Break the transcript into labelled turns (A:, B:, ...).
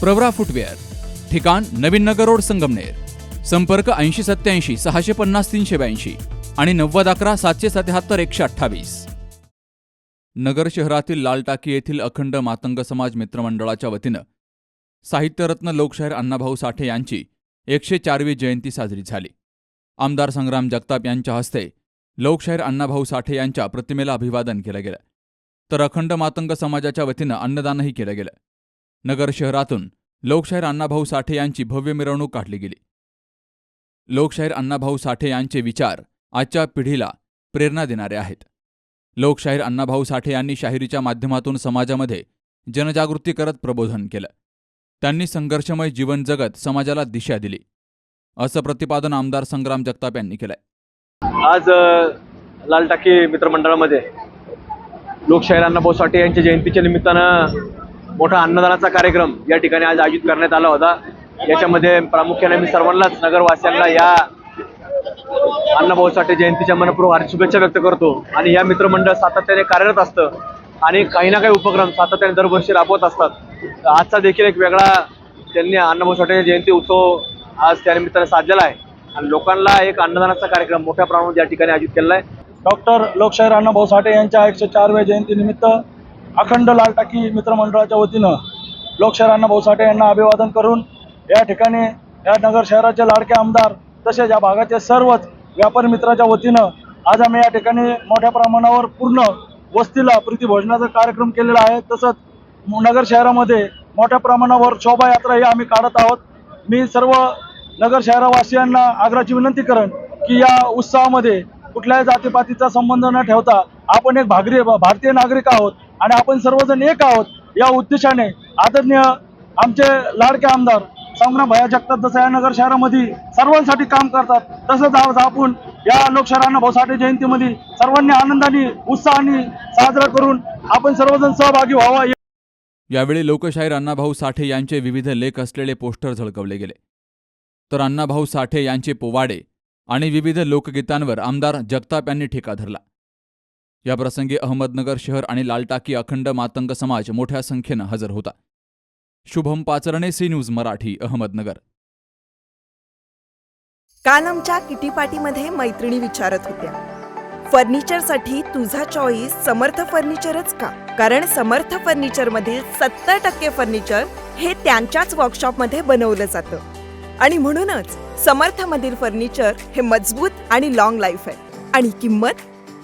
A: Pravara footwear ठिकाण नवीन नगर road Sangamner संपर्क ऐंशी सत्याऐंशी सहाशे पन्नास तीनशे ब्याऐंशी आणि नव्वद अकरा सातशे सत्याहत्तर एकशे अठ्ठावीस. नगर शहरातील लालटाकी येथील अखंड मातंग समाज मित्रमंडळाच्या वतीनं साहित्यरत्न लोकशाहीर अण्णाभाऊ साठे यांची एकशे चारवी जयंती साजरी झाली. आमदार संग्राम जगताप यांच्या हस्ते लोकशाहीर अण्णाभाऊ साठे यांच्या प्रतिमेला अभिवादन केलं गेलं. तर अखंड मातंग समाजाच्या वतीनं अन्नदानही केलं गेलं. नगर शहरातून लोकशाहीर अण्णाभाऊ साठे यांची भव्य मिरवणूक काढली गेली. लोकशाहीर अण्णाभाऊ साठे यांचे विचार आजच्या पिढीला प्रेरणा देणारे आहेत. लोकशाहीर अण्णाभाऊ साठे यांनी शाहिरीच्या माध्यमातून समाजामध्ये जनजागृती करत प्रबोधन केलं. त्यांनी संघर्षमय जीवन जगत समाजाला दिशा दिली. असं प्रतिपादन आमदार संग्राम जगताप यांनी केलंय.
B: आज अ, लाल मित्रमंडळामध्ये लोकशाहीर अण्णाभाऊ साठे यांच्या जयंतीच्या निमित्तानं मोठा अन्नदानाचा कार्यक्रम या ठिकाणी आज आयोजित करण्यात आला होता. याच्यामध्ये प्रामुख्याने मी सर्वांनाच नगरवासियांना या अण्णाभाऊ साठे जयंतीच्या मनपूर्वक हार्दिक शुभेच्छा व्यक्त करतो. आणि या मित्रमंडळ सातत्याने कार्यरत असतं आणि काही ना काही उपक्रम सातत्याने दरवर्षी राबवत असतात. आजचा देखील एक वेगळा त्यांनी अण्णाभाऊ साठे जयंती उत्सव आज त्या निमित्ताने साधलेला आहे. आणि लोकांना एक अन्नदानाचा कार्यक्रम मोठ्या प्रमाणात या ठिकाणी आयोजित केलेला आहे.
C: डॉक्टर लोकशाहीर अण्णाभाऊ साठे यांच्या एकशे चारव्या जयंतीनिमित्त अखंड लाल टाकी मित्रमंडळाच्या वतीनं लोकशाहीर अण्णाभाऊ साठे यांना अभिवादन करून या ठिकाणी या नगर शहराचे लाडके आमदार तसेच या भागाचे सर्वच व्यापारी मित्राच्या वतीनं आज आम्ही या ठिकाणी मोठ्या प्रमाणावर पूर्ण वस्तीला प्रीतीभोजनाचा कार्यक्रम केलेला आहे. तसंच नगर शहरामध्ये मोठ्या प्रमाणावर शोभायात्रा ही आम्ही काढत आहोत. मी सर्व नगर शहरवासियांना आग्रहाची विनंती करेन की या उत्सवामध्ये कुठल्याही जातीपातीचा संबंध न ठेवता आपण एक भागरी भारतीय नागरिक आहोत आणि आपण सर्वजण एक आहोत या उद्देशाने आदरणीय आमचे लाडके आमदार संग्राम भया जगतात जसं या नगर शहरामध्ये सर्वांसाठी काम करतात तसंच आज आपण या लोकशहरांना भाऊसाठे जयंतीमध्ये सर्वांनी आनंदाने उत्साहाने साजरा करून आपण सर्वजण सहभागी व्हावा.
A: यावेळी लोकशाहीर अण्णाभाऊ साठे यांचे विविध लेख असलेले पोस्टर झळकवले गेले. तर अण्णाभाऊ साठे यांचे पोवाडे आणि विविध लोकगीतांवर आमदार जगताप यांनी ठेका धरला. याप्रसंगी अहमदनगर शहर आणि लालटाकी अखंड मातंग समाज मोठ्या संख्येनं हजर होता. Shubham Pacharne C news Marathi Ahmednagar.
D: काल आमच्या किटी पार्टीमध्ये मैत्रिणी विचारत होत्या. फर्निचरसाठी तुझा चॉईस समर्थ फर्निचरच का? कारण समर्थ फर्निचर मधील सत्तर टक्के फर्निचर हे त्यांच्याच वर्कशॉपमध्ये बनवलं जातं. आणि म्हणूनच समर्थ मधील फर्निचर हे मजबूत आणि लॉंग लाईफ आहे. आणि किंमत?